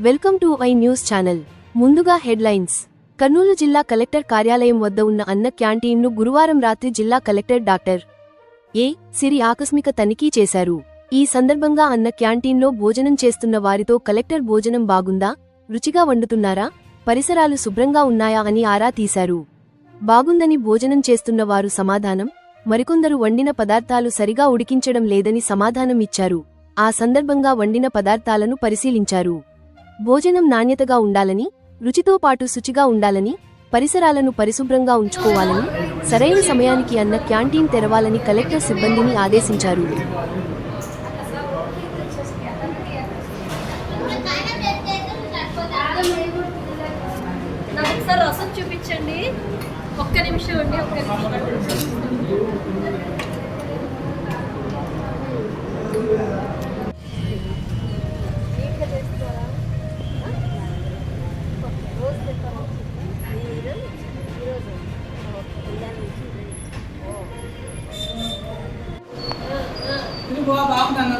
Welcome to I news channel. ముందుగా headlines. Kurnool జిల్లా collector కార్యాలయం వద్ద ఉన్న అన్న క్యాంటీన్ను గురువారం రాత్రి జిల్లా కలెక్టర్ డాక్టర్ ఏ సిరి ఆకస్మిక తనిఖీ చేశారు. ఈ సందర్భంగా అన్న క్యాంటీన్లో భోజనం చేస్తున్న వారితో కలెక్టర్ భోజనం బాగుందా? రుచిగా వండుతున్నారా? పరిసరాలు శుభ్రంగా ఉన్నాయా? అని ఆరా తీశారు. బాగుందని భోజనం చేస్తున్న వారు సమాధానం మరికొందరు వండిన పదార్థాలు సరిగా ఉడికించడం లేదని సమాధానం ఇచ్చారు. ఆ సందర్భంగా వండిన పదార్థాలను పరిశీలించారు. భోజనం నాణ్యతగా ఉండాలని రుచితో పాటు శుచిగా ఉండాలని పరిసరాలను పరిశుభ్రంగా ఉంచుకోవాలని సరైన సమయానికి అన్న క్యాంటీన్ తెరవాలని కలెక్టర్ సిబ్బందిని ఆదేశించారు. చూపించండి. నిమిషం బాగుందన్నా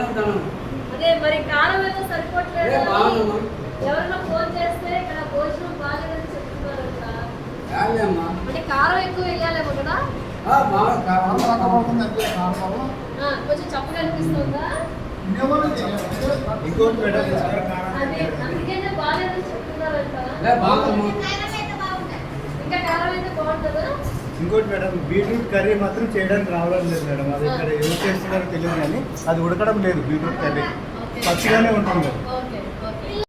అంటాను అదే మరి కారం ఏదో సరిపోవట్లేదు? ఎవరన్నా అంటే కారం ఎక్కువ వేయాలేమో కదా ఆ, బాగా కావాలి. ఆ, కొంచెం చప్పగా అనిపిస్తుందా? ఇంకోటి మేడం అందుకనే ఇంకా కారం అయితే బాగుంటుందా. ఇంకోటి మేడం బీట్రూట్ కర్రీ మాత్రం చేయడానికి రావడం లేదు మేడం. అది ఇక్కడ ఏం చేస్తున్నారో తెలియదు కానీ అది ఉడకడం లేదు బీట్రూట్ కర్రీ. పచ్చిగానే ఉంటుంది.